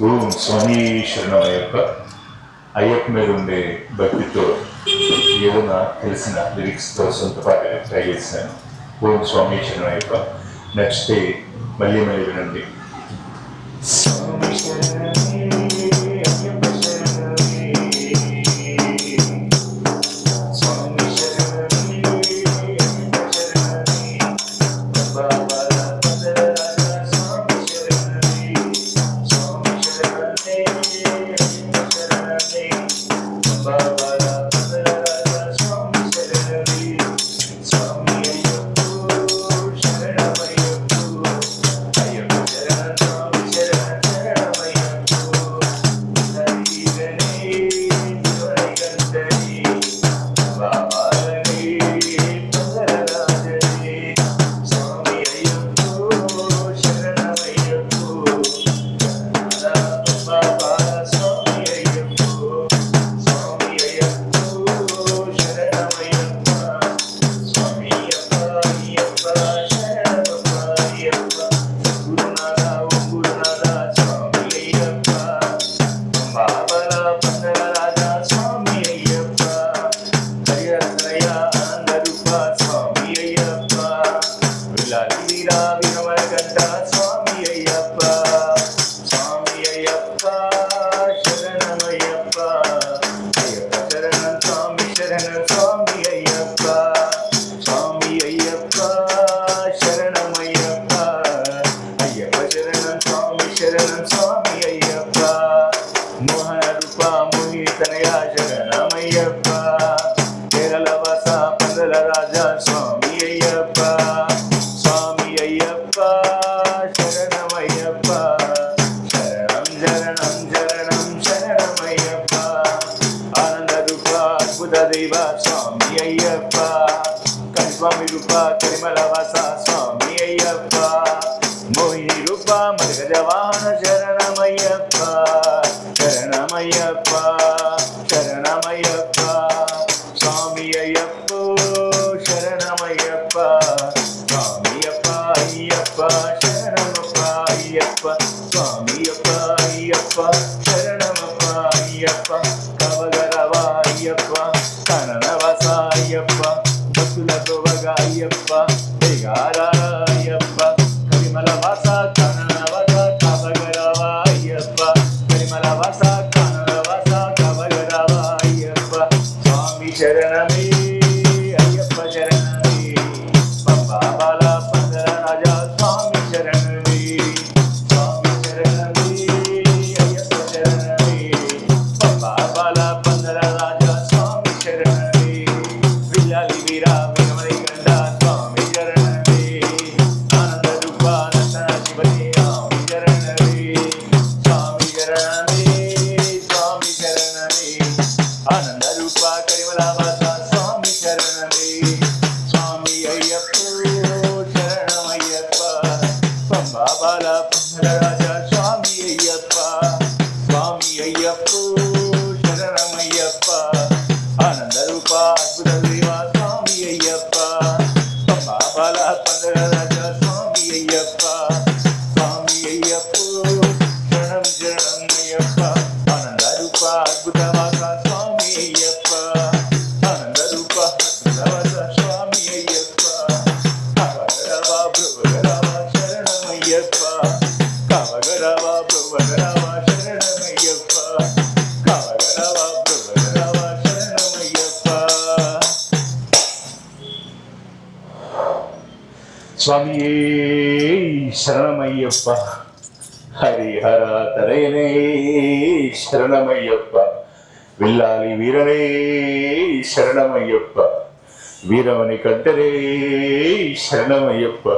ఓం స్వామి శరణం అయ్యప్ప అయ్యప్ప మీద ఉండే భక్తితో ఏదో తెలిసిన లిరిక్స్తో సొంత పాట ట్రై చేశాను. ఓం స్వామి శరణం అయ్యప్ప నచ్చితే మళ్ళీ మళ్ళీ వినండి. స్వామి Bye. వీరా వినమలకంఠ, స్వామి అయ్యప్ప. స్వామి అయ్యప్ప, శరణమయ్యప్ప. అయ్యప్ప శరణం, స్వామి శరణం, స్వామి అయ్యప్ప. స్వామి అయ్యప్ప, శరణమయ్యప్ప. అయ్యప్ప శరణం, స్వామి శరణం, స్వామి అయ్యప్ప. మోహన రూప మోహితనయ శరణమయ్యప్ప. కేరళ వాస పందల రాజా స్వామి దేవ స్వామి అయ్యప్ప. కనిస్వామి రూప కరిమల వాస స్వామి భక్తులతో వగ అయ్యప్ప అయ్యప్ప కరిమల వాస కననవస కవగరవ అయ్యప్ప కరిమల వాస కననవస కవగరవ స్వామి శరణమే అయ్యప్ప శరణమే ఆనంద రూప కరిమల వాస స్వామి శరణమే స్వామి అయ్యప్ప శరణమయ్యప్ప పంబా బాల పందరాజ స్వామి అయ్యప్ప స్వామి అయ్యప్ప శరణమయ్యప్ప ఆనంద రూప అద్భుత దేవ స్వామి అయ్యప్ప పంబా బాల పందరాజ స్వామి అయ్యప్ప స్వామి అయ్యప్ప శరణం சுவாமியே சரணமையப்பா. ஹரிஹரா தரையனே சரணமையப்பா. வில்லாலி வீரனே சரணமையப்பா. வீரமணி கண்டரே சரணமையப்பா.